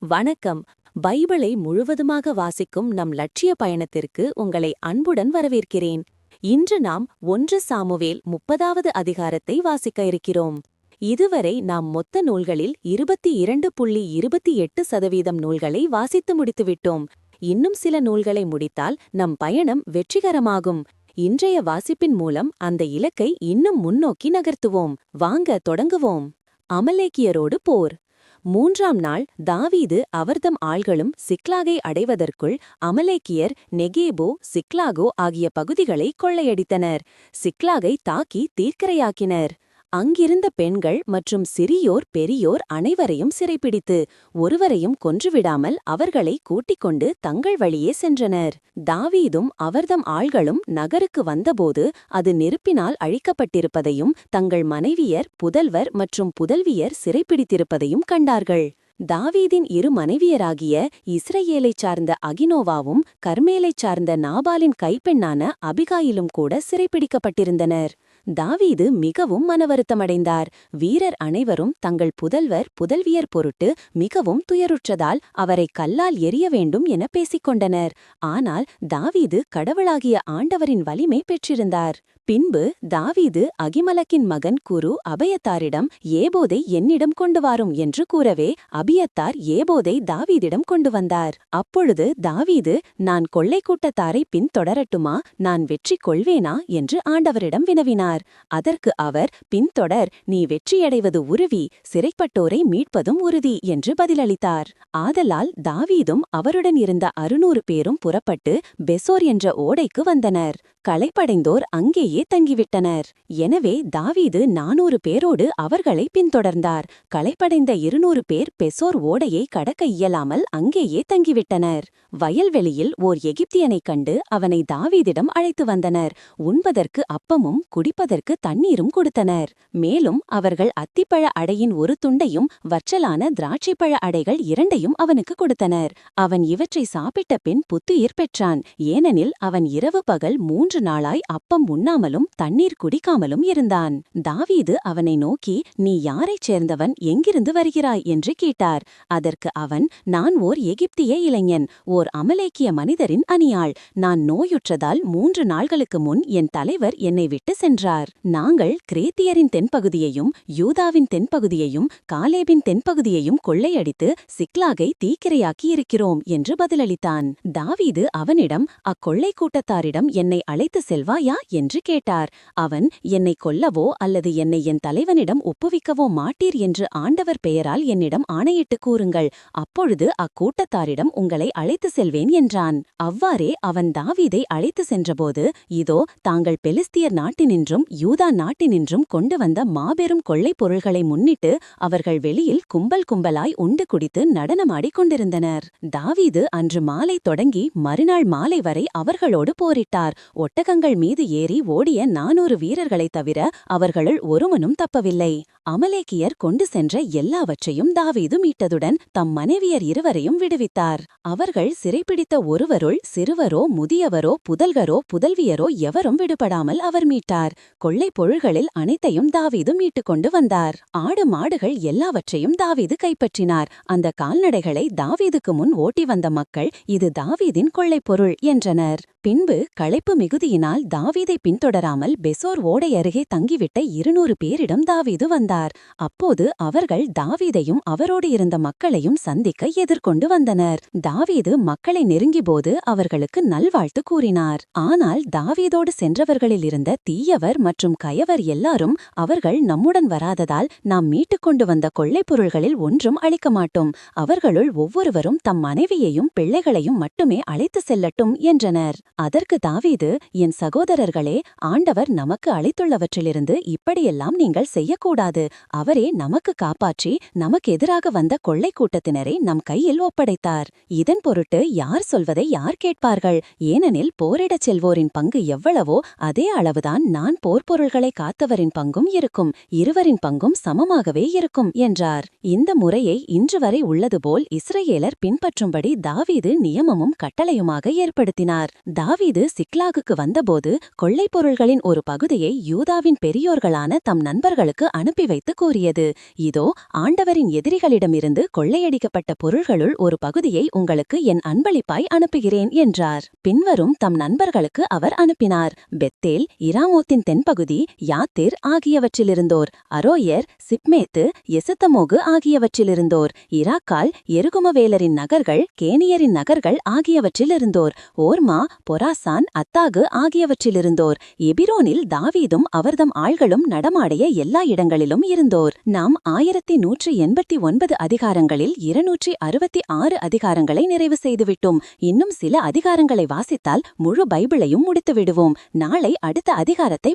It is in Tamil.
வணக்கம். பைபிளை முழுவதுமாக வாசிக்கும் நம் லட்சிய பயணத்திற்கு உங்களை அன்புடன் வரவேற்கிறேன். இன்று நாம் ஒன்று சாமுவேல் முப்பதாவது அதிகாரத்தை வாசிக்க இருக்கிறோம். இதுவரை நாம் மொத்த நூல்களில் இருபத்தி இரண்டு புள்ளி இருபத்தி எட்டு சதவீதம் நூல்களை வாசித்து முடித்துவிட்டோம். இன்னும் சில நூல்களை முடித்தால் நம் பயணம் வெற்றிகரமாகும். இன்றைய வாசிப்பின் மூலம் அந்த இலக்கை இன்னும் முன்னோக்கி நகர்த்துவோம். வாங்க தொடங்குவோம். அமலேக்கியரோடு போர். மூன்றாம் நாள் தாவீது அவர்தம் ஆள்களும் சிக்லாகை அடைவதற்குள் அமலேக்கியர் நெகேபோ சிக்லாகோ ஆகிய பகுதிகளை கொள்ளையடித்தனர். சிக்லாகை தாக்கி தீர்க்கரையாக்கினர். அங்கிருந்த பெண்கள் மற்றும் சிறியோர் பெரியோர் அனைவரையும் சிறைப்பிடித்து ஒருவரையும் கொன்றுவிடாமல் அவர்களை கூட்டிக் கொண்டு தங்கள் வழியே சென்றனர். தாவீதும் அவர்தம் ஆள்களும் நகருக்கு வந்தபோது அது நெருப்பினால் அழிக்கப்பட்டிருப்பதையும் தங்கள் மனைவியர் புதல்வர் மற்றும் புதல்வியர் சிறைப்பிடித்திருப்பதையும் கண்டார்கள். தாவீதின் இரு மனைவியராகிய இஸ்ரேலைச் சார்ந்த அகினோவாவும் கர்மேலைச் சார்ந்த நாபாலின் கைப்பெண்ணான அபிகாயிலும் கூட சிறைப்பிடிக்கப்பட்டிருந்தனர். தாவீது மிகவும் மனவருத்தமடைந்தார். வீரர் அனைவரும் தங்கள் புதல்வர் புதல்வியர் பொருட்டு மிகவும் துயருற்றதால் அவரை கல்லால் எரிய வேண்டும் என பேசிக்கொண்டனர். ஆனால் தாவீது கடவுளாகிய ஆண்டவரின் வலிமை பெற்றிருந்தார். பின்பு தாவீது அகிமலக்கின் மகன் குரு அபயத்தாரிடம் ஏபோதை என்னிடம் கொண்டு வாரும் என்று கூறவே அபியத்தார் ஏபோதை தாவீதிடம் கொண்டு வந்தார். அப்பொழுது தாவீது நான் கொள்ளை கூட்டத்தாரை பின்தொடரட்டுமா? நான் வெற்றி கொள்வேனா? என்று ஆண்டவரிடம் வினவினார். அதற்கு அவர் பின்தொடர் நீ வெற்றியடைவது உறுதி சிறைப்பட்டோரை மீட்பதும் உறுதி என்று பதிலளித்தார். ஆதலால் தாவீதும் அவருடன் இருந்த அறுநூறு பேரும் புறப்பட்டு பெசோர் என்ற ஓடைக்கு வந்தனர். களைப்படைந்தோர் அங்கேயே தங்கிவிட்டனர். எனவே தாவீது நானூறு பேரோடு அவர்களை பின்தொடர்ந்தார். களைப்படைந்த இருநூறு பேர் பெசோர் ஓடையை கடக்க இயலாமல் அங்கேயே தங்கிவிட்டனர். வயல்வெளியில் ஓர் எகிப்தியனைக் கண்டு அவனை தாவீதிடம் அழைத்து வந்தனர். உண்பதற்கு அப்பமும் குடிப்பதற்கு தண்ணீரும் கொடுத்தனர். மேலும் அவர்கள் அத்திப்பழ அடையின் ஒரு துண்டையும் வற்றலான திராட்சைப்பழ அடைகள் இரண்டையும் அவனுக்கு கொடுத்தனர். அவன் இவற்றை சாப்பிட்ட பின் புத்துயிர் பெற்றான். ஏனெனில் அவன் இரவு பகல் மூன்று நாளாய் அப்பம் உண்ணாமலும் தண்ணீர் குடிக்காமலும் இருந்தான். தாவீது அவனை நோக்கி நீ யாரைச் சேர்ந்தவன்? எங்கிருந்து வருகிறாய்? என்று கேட்டார். அதற்கு அவன் நான் ஓர் எகிப்திய இளைஞன். ஓர் அமலேக்கிய மனிதரின் அணியாள். நான் நோயுற்றதால் மூன்று நாள்களுக்கு முன் என் தலைவர் என்னை விட்டு சென்றார். நாங்கள் கிரேத்தியரின் தென்பகுதியையும் யூதாவின் தென்பகுதியையும் காலேபின் தென்பகுதியையும் கொள்ளையடித்து சிக்லாகை தீக்கிரையாக்கி இருக்கிறோம் என்று பதிலளித்தான். தாவீது அவனிடம் அக்கொள்ளை கூட்டத்தாரிடம் என்னை அழைத்து செல்வாயா? என்று கேட்டார். அவன் என்னை கொல்லவோ அல்லது என்னை என் தலைவனிடம் ஒப்புவிக்கவோ மாட்டீர் என்று ஆண்டவர் பெயரால் என்னிடம் ஆணையிட்டு கூறுங்கள். அப்பொழுது அக்கூட்டத்தாரிடம் உங்களை அழைத்து செல்வேன் என்றான். அவ்வாறே அவன் தாவீதை அழைத்து சென்றபோது இதோ தாங்கள் பெலிஸ்தியர் நாட்டினின்றும் யூதா நாட்டினின்றும் கொண்டு வந்த மாபெரும் கொள்ளைப் பொருள்களை முன்னிட்டு அவர்கள் வெளியில் கும்பல் கும்பலாய் உண்டு குடித்து நடனமாடிக் கொண்டிருந்தனர். தாவீது அன்று மாலை தொடங்கி மறுநாள் மாலை வரை அவர்களோடு போரிட்டார். ஒட்டகங்கள் மீது ஏறி ஓடிய நானூறு வீரர்களைத் தவிர அவர்களுள் ஒருவனும் தப்பவில்லை. அமலேக்கியர் கொண்டு சென்ற எல்லாவற்றையும் தாவீது மீட்டதுடன் தம் மனைவியர் இருவரையும் விடுவித்தார். அவர்கள் சிறைப்பிடித்த ஒருவருள் சிறுவரோ முதியவரோ புதல்கரோ புதல்வியரோ எவரும் விடுபடாமல் அவர் மீட்டார். கொள்ளை பொருள்களில் அனைத்தையும் தாவீது மீட்டுக் கொண்டு வந்தார். ஆடு மாடுகள் எல்லாவற்றையும் தாவீது கைப்பற்றினார். அந்த கால்நடைகளை தாவீதுக்கு முன் ஓட்டி வந்த மக்கள் இது தாவீதின் கொள்ளைப் பொருள் என்றனர். பின்பு களைப்பு மிகுதியினால் தாவீதை பின்தொடராமல் பெசோர் ஓடை அருகே தங்கிவிட்ட இருநூறு பேரிடம் தாவீது வந்தார். அப்போது அவர்கள் தாவீதையும் அவரோடு இருந்த மக்களையும் சந்திக்க எதிர்கொண்டு வந்தனர். தாவீது மக்களை நெருங்கிபோது அவர்களுக்கு நல்வாழ்த்து கூறினார். ஆனால் தாவீதோடு சென்றவர்களில் இருந்த தீயவர் மற்றும் கயவர் எல்லாரும் அவர்கள் நம்முடன் வராததால் நாம் மீட்டுக் கொண்டு வந்த கொள்ளைப் பொருள்களில் ஒன்றும் அளிக்க மாட்டோம். அவர்களுள் ஒவ்வொருவரும் தம் மனைவியையும் பிள்ளைகளையும் மட்டுமே அழைத்து செல்லட்டும் என்றனர். அதற்கு தாவீது என் சகோதரர்களே ஆண்டவர் நமக்கு அளித்துள்ளவற்றிலிருந்து இப்படியெல்லாம் நீங்கள் செய்யக்கூடாது. அவரே நமக்கு காப்பாற்றி நமக்கு எதிராக வந்த கொள்ளை கூட்டத்தினரை நம் கையில் ஒப்படைத்தார். இதன் பொருட்டு யார் சொல்வதை யார் கேட்பார்கள்? ஏனெனில் போரிடச் செல்வோரின் பங்கு எவ்வளவோ அதே அளவுதான் நான் போர்ப்பொருள்களை காத்தவரின் பங்கும் இருக்கும் இருவரின் பங்கும் சமமாகவே இருக்கும் என்றார். இந்த முறையை இன்று வரை உள்ளதுபோல் இஸ்ரேலர் பின்பற்றும்படி தாவீது நியமமும் கட்டளையுமாக ஏற்படுத்தினார். தாவீது சிக்லாகுக்கு வந்தபோது கொள்ளைப் பொருள்களின் ஒரு பகுதியை யூதாவின் பெரியோர்களான தம் நண்பர்களுக்கு அனுப்பி வைத்து கூறியது. இதோ ஆண்டவரின் எதிரிகளிடமிருந்து கொள்ளையடிக்கப்பட்ட பொருள்களுள் ஒரு பகுதியை உங்களுக்கு என் அன்பளிப்பாய் அனுப்புகிறேன் என்றார். பின்வரும் தம் நண்பர்களுக்கு அவர் அனுப்பினார். பெத்தேல் இராமோத்தின் தென்பகுதி யாத்திர் ஆகியவற்றிலிருந்தோர் அரோயர் சிப்மேத்து எசுத்தமோகு ஆகியவற்றிலிருந்தோர் இராக்கால் எருகுமவேலரின் நகர்கள் கேனியரின் நகர்கள் ஆகியவற்றிலிருந்தோர் ஓர்மா பொராசான் அத்தாகு ஆகியவற்றிலிருந்தோர் எபிரோனில் தாவீதும் அவர்தம் ஆள்களும் நடமாடைய எல்லா இடங்களிலும் இருந்தோர். நாம் ஆயிரத்தி நூற்றி எண்பத்தி ஒன்பது அதிகாரங்களில் இருநூற்றி அறுபத்தி ஆறு அதிகாரங்களை நிறைவு செய்துவிட்டோம். இன்னும் சில அதிகாரங்களை வாசித்தால் முழு பைபிளையும் முடித்து விடுவோம் நாளை அடுத்த அதிகாரத்தை